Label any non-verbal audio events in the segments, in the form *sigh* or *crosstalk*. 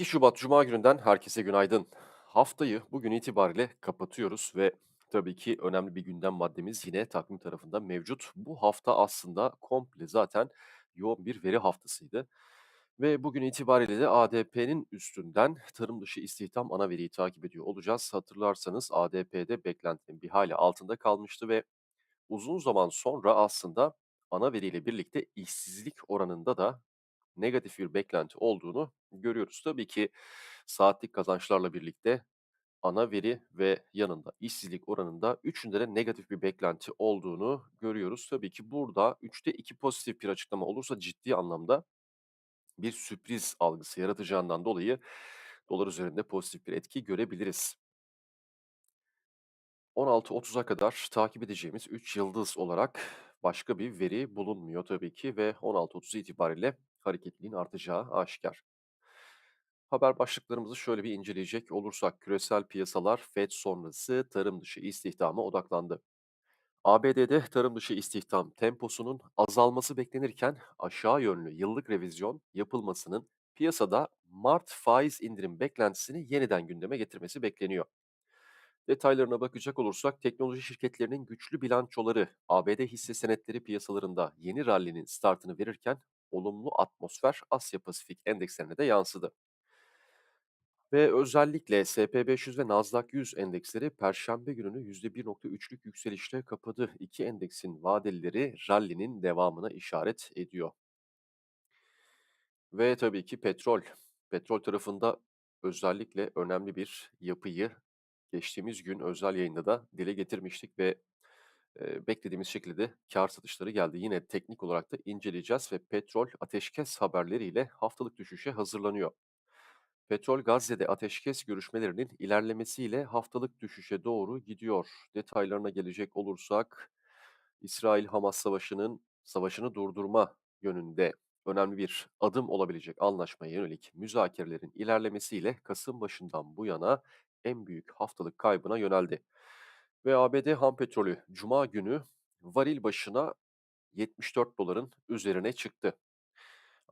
2 Şubat Cuma gününden herkese günaydın. Haftayı bugün itibariyle kapatıyoruz ve tabii ki önemli bir gündem maddemiz yine takvim tarafında mevcut. Bu hafta aslında komple zaten yoğun bir veri haftasıydı. Ve bugün itibariyle de ADP'nin üstünden tarım dışı istihdam ana veriyi takip ediyor olacağız. Hatırlarsanız ADP'de beklentinin bir hali altında kalmıştı ve uzun zaman sonra aslında ana veriyle birlikte işsizlik oranında da negatif bir beklenti olduğunu görüyoruz. Tabii ki saatlik kazançlarla birlikte ana veri ve yanında işsizlik oranında üçünde de negatif bir beklenti olduğunu görüyoruz. Tabii ki burada üçte 2 pozitif bir açıklama olursa ciddi anlamda bir sürpriz algısı yaratacağından dolayı dolar üzerinde pozitif bir etki görebiliriz. 16.30'a kadar takip edeceğimiz 3 yıldız olarak başka bir veri bulunmuyor tabii ki ve 16.30 itibariyle hareketliliğin artacağı aşikar. Haber başlıklarımızı şöyle bir inceleyecek olursak küresel piyasalar FED sonrası tarım dışı istihdama odaklandı. ABD'de tarım dışı istihdam temposunun azalması beklenirken aşağı yönlü yıllık revizyon yapılmasının piyasada Mart faiz indirim beklentisini yeniden gündeme getirmesi bekleniyor. Detaylarına bakacak olursak teknoloji şirketlerinin güçlü bilançoları ABD hisse senetleri piyasalarında yeni rallinin startını verirken olumlu atmosfer Asya Pasifik endekslerine de yansıdı. Ve özellikle SP500 ve Nasdaq 100 endeksleri perşembe gününü %1.3'lük yükselişle kapadı. İki endeksin vadelileri rallinin devamına işaret ediyor. Ve tabii ki petrol. Petrol tarafında özellikle önemli bir yapıyı geçtiğimiz gün özel yayında da dile getirmiştik ve beklediğimiz şekilde kar satışları geldi. Yine teknik olarak da inceleyeceğiz ve petrol ateşkes haberleriyle haftalık düşüşe hazırlanıyor. Petrol Gazze'de ateşkes görüşmelerinin ilerlemesiyle haftalık düşüşe doğru gidiyor. Detaylarına gelecek olursak, İsrail-Hamas savaşının savaşını durdurma yönünde önemli bir adım olabilecek anlaşmaya yönelik müzakerelerin ilerlemesiyle Kasım başından bu yana en büyük haftalık kaybına yöneldi. Ve ABD ham petrolü Cuma günü varil başına 74 doların üzerine çıktı.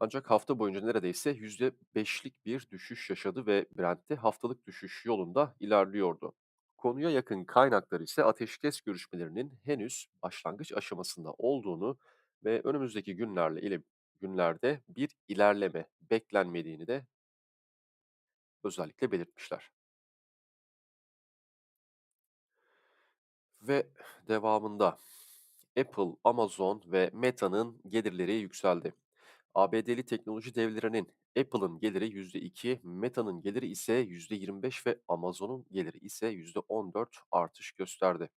Ancak hafta boyunca neredeyse %5'lik bir düşüş yaşadı ve Brent'te haftalık düşüş yolunda ilerliyordu. Konuya yakın kaynaklar ise ateşkes görüşmelerinin henüz başlangıç aşamasında olduğunu ve önümüzdeki günlerle ile günlerde bir ilerleme beklenmediğini de özellikle belirtmişler. Ve devamında Apple, Amazon ve Meta'nın gelirleri yükseldi. ABD'li teknoloji devlerinin Apple'ın geliri %2, Meta'nın geliri ise %25 ve Amazon'un geliri ise %14 artış gösterdi.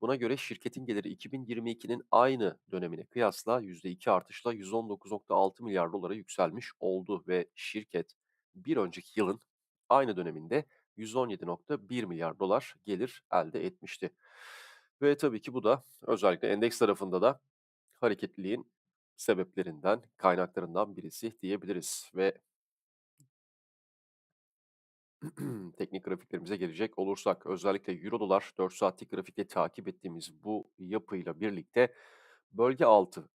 Buna göre şirketin geliri 2022'nin aynı dönemine kıyasla %2 artışla 119.6 milyar dolara yükselmiş oldu ve şirket bir önceki yılın aynı döneminde 117.1 milyar dolar gelir elde etmişti. Ve tabii ki bu da özellikle endeks tarafında da hareketliliğin sebeplerinden, kaynaklarından birisi diyebiliriz ve *clears throat* teknik grafiklerimize gelecek olursak özellikle euro dolar 4 saatlik grafikte takip ettiğimiz bu yapıyla birlikte bölge altı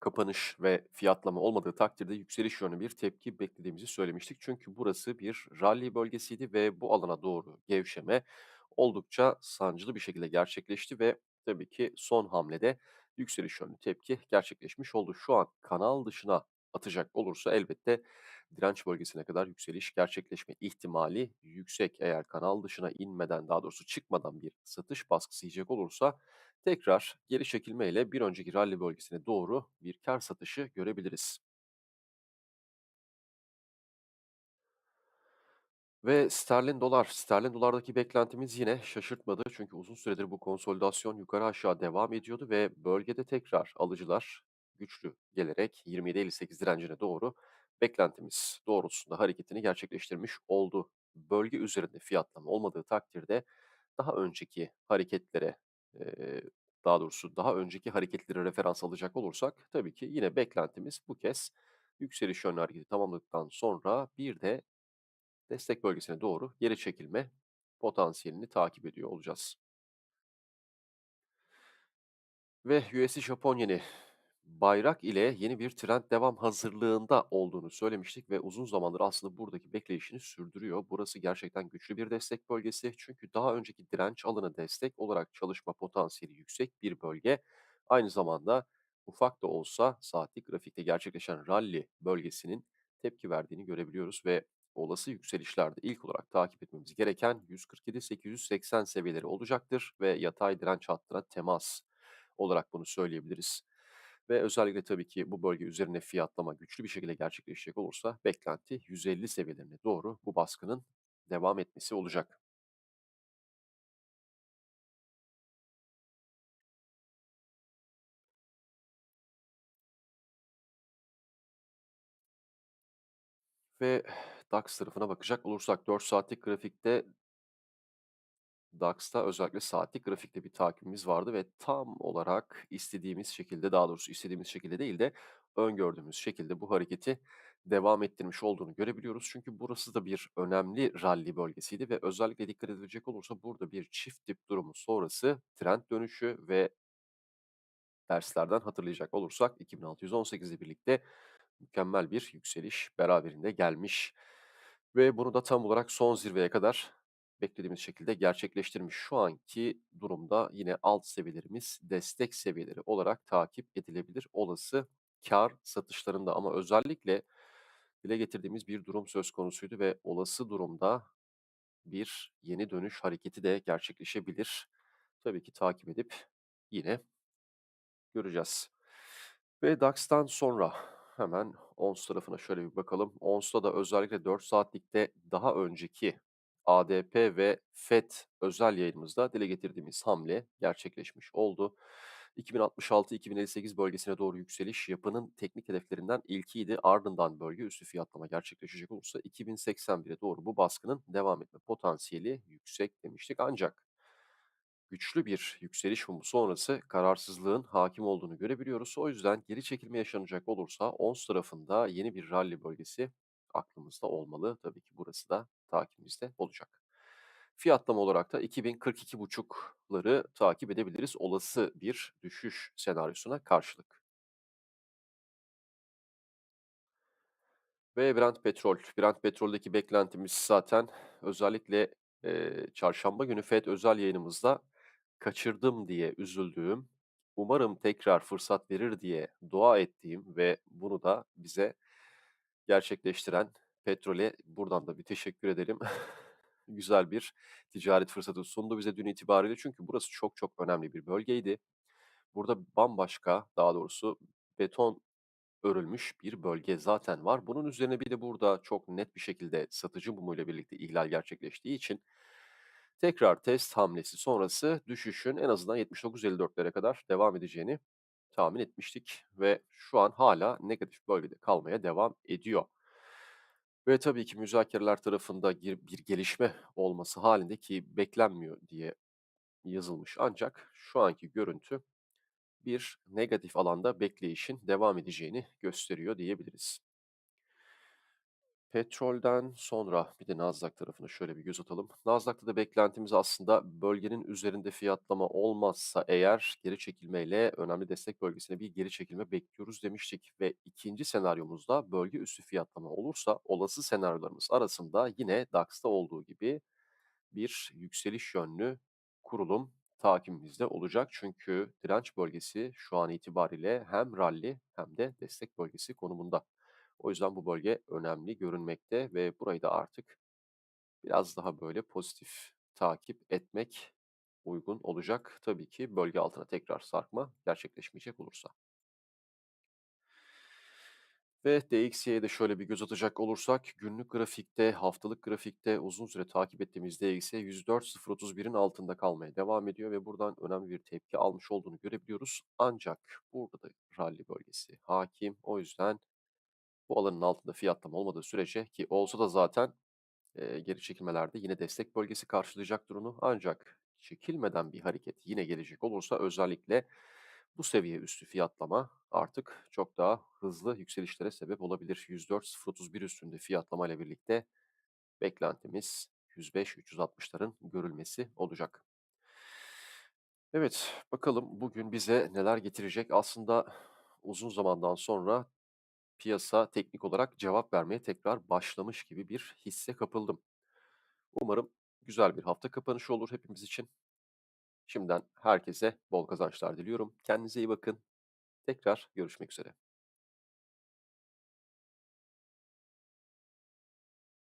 kapanış ve fiyatlama olmadığı takdirde yükseliş yönlü bir tepki beklediğimizi söylemiştik. Çünkü burası bir rally bölgesiydi ve bu alana doğru gevşeme oldukça sancılı bir şekilde gerçekleşti ve tabii ki son hamlede yükseliş yönlü tepki gerçekleşmiş oldu. Şu an kanal dışına atacak olursa elbette direnç bölgesine kadar yükseliş gerçekleşme ihtimali yüksek. Eğer kanal dışına inmeden daha doğrusu çıkmadan bir satış baskısı yiyecek olursa Tekrar geri çekilmeyle bir önceki rally bölgesine doğru bir kar satışı görebiliriz. Ve sterlin dolar. Sterlin dolardaki beklentimiz yine şaşırtmadı. Çünkü uzun süredir bu konsolidasyon yukarı aşağı devam ediyordu ve bölgede tekrar alıcılar güçlü gelerek 27.58 direncine doğru beklentimiz doğrultusunda hareketini gerçekleştirmiş oldu. Bölge üzerinde fiyatlama olmadığı takdirde daha önceki hareketlere, daha doğrusu daha önceki hareketleri referans alacak olursak tabii ki yine beklentimiz bu kez yükseliş yönlü hareketi tamamladıktan sonra bir de destek bölgesine doğru geri çekilme potansiyelini takip ediyor olacağız. Ve USD Japon Bayrak ile yeni bir trend devam hazırlığında olduğunu söylemiştik ve uzun zamandır aslında buradaki bekleyişini sürdürüyor. Burası gerçekten güçlü bir destek bölgesi çünkü daha önceki direnç alanı destek olarak çalışma potansiyeli yüksek bir bölge. Aynı zamanda ufak da olsa saatlik grafikte gerçekleşen rally bölgesinin tepki verdiğini görebiliyoruz ve olası yükselişlerde ilk olarak takip etmemiz gereken 147-880 seviyeleri olacaktır ve yatay direnç hattına temas olarak bunu söyleyebiliriz. Ve özellikle tabii ki bu bölge üzerine fiyatlama güçlü bir şekilde gerçekleşecek olursa beklenti 150 seviyelerine doğru bu baskının devam etmesi olacak. Ve DAX tarafına bakacak olursak 4 saatlik grafikte DAX'ta özellikle saatlik grafikte bir takibimiz vardı ve tam olarak istediğimiz şekilde, daha doğrusu istediğimiz şekilde değil de öngördüğümüz şekilde bu hareketi devam ettirmiş olduğunu görebiliyoruz. Çünkü burası da bir önemli rally bölgesiydi ve özellikle dikkat edilecek olursa burada bir çift dip durumu sonrası trend dönüşü ve derslerden hatırlayacak olursak 2618 ile birlikte mükemmel bir yükseliş beraberinde gelmiş ve bunu da tam olarak son zirveye kadar beklediğimiz şekilde gerçekleştirmiş. Şu anki durumda yine alt seviyelerimiz destek seviyeleri olarak takip edilebilir olası kar satışlarında ama özellikle dile getirdiğimiz bir durum söz konusuydu ve olası durumda bir yeni dönüş hareketi de gerçekleşebilir. Tabii ki takip edip yine göreceğiz. Ve DAX'tan sonra hemen ONS tarafına şöyle bir bakalım. ONS'ta da özellikle 4 saatlikte daha önceki ADP ve FED özel yayınımızda dile getirdiğimiz hamle gerçekleşmiş oldu. 2066-2058 bölgesine doğru yükseliş yapının teknik hedeflerinden ilkiydi. Ardından bölge üstü fiyatlama gerçekleşecek olursa 2081'e doğru bu baskının devam etme potansiyeli yüksek demiştik. Ancak güçlü bir yükseliş mumu sonrası kararsızlığın hakim olduğunu görebiliyoruz. O yüzden geri çekilme yaşanacak olursa ons tarafında yeni bir rally bölgesi aklımızda olmalı. Tabii ki burası da takibimizde olacak. Fiyatlama olarak da 2042,5'ları takip edebiliriz olası bir düşüş senaryosuna karşılık. Ve Brent petrol. Brent petroldeki beklentimiz zaten özellikle eee, çarşamba günü FED özel yayınımızda kaçırdım diye üzüldüğüm, umarım tekrar fırsat verir diye dua ettiğim ve bunu da bize gerçekleştiren petrole buradan da bir teşekkür edelim. *laughs* Güzel bir ticaret fırsatı sundu bize dün itibariyle çünkü burası çok çok önemli bir bölgeydi. Burada bambaşka, daha doğrusu beton örülmüş bir bölge zaten var. Bunun üzerine bir de burada çok net bir şekilde satıcı mumuyla birlikte ihlal gerçekleştiği için tekrar test hamlesi sonrası düşüşün en azından 79.54'lere kadar devam edeceğini tahmin etmiştik ve şu an hala negatif bölgede kalmaya devam ediyor. Ve tabii ki müzakereler tarafında bir gelişme olması halinde ki beklenmiyor diye yazılmış ancak şu anki görüntü bir negatif alanda bekleyişin devam edeceğini gösteriyor diyebiliriz. Petrolden sonra bir de Nasdaq tarafına şöyle bir göz atalım. Nasdaq'ta da beklentimiz aslında bölgenin üzerinde fiyatlama olmazsa eğer geri çekilmeyle önemli destek bölgesine bir geri çekilme bekliyoruz demiştik. Ve ikinci senaryomuzda bölge üstü fiyatlama olursa olası senaryolarımız arasında yine DAX'ta olduğu gibi bir yükseliş yönlü kurulum takibimizde olacak. Çünkü direnç bölgesi şu an itibariyle hem rally hem de destek bölgesi konumunda. O yüzden bu bölge önemli görünmekte ve burayı da artık biraz daha böyle pozitif takip etmek uygun olacak. Tabii ki bölge altına tekrar sarkma gerçekleşmeyecek olursa. Ve DXY'ye de şöyle bir göz atacak olursak günlük grafikte, haftalık grafikte uzun süre takip ettiğimiz DXY 104.031'in altında kalmaya devam ediyor ve buradan önemli bir tepki almış olduğunu görebiliyoruz. Ancak burada da rally bölgesi hakim. O yüzden bu alanın altında fiyatlama olmadığı sürece ki olsa da zaten Eee, geri çekilmelerde yine destek bölgesi karşılayacak durumu ancak çekilmeden bir hareket yine gelecek olursa özellikle bu seviye üstü fiyatlama artık çok daha hızlı yükselişlere sebep olabilir. 104.031 üstünde fiyatlama ile birlikte beklentimiz 105-360'ların görülmesi olacak. Evet, bakalım bugün bize neler getirecek? Aslında uzun zamandan sonra piyasa teknik olarak cevap vermeye tekrar başlamış gibi bir hisse kapıldım. Umarım güzel bir hafta kapanışı olur hepimiz için. Şimdiden herkese bol kazançlar diliyorum. Kendinize iyi bakın. Tekrar görüşmek üzere.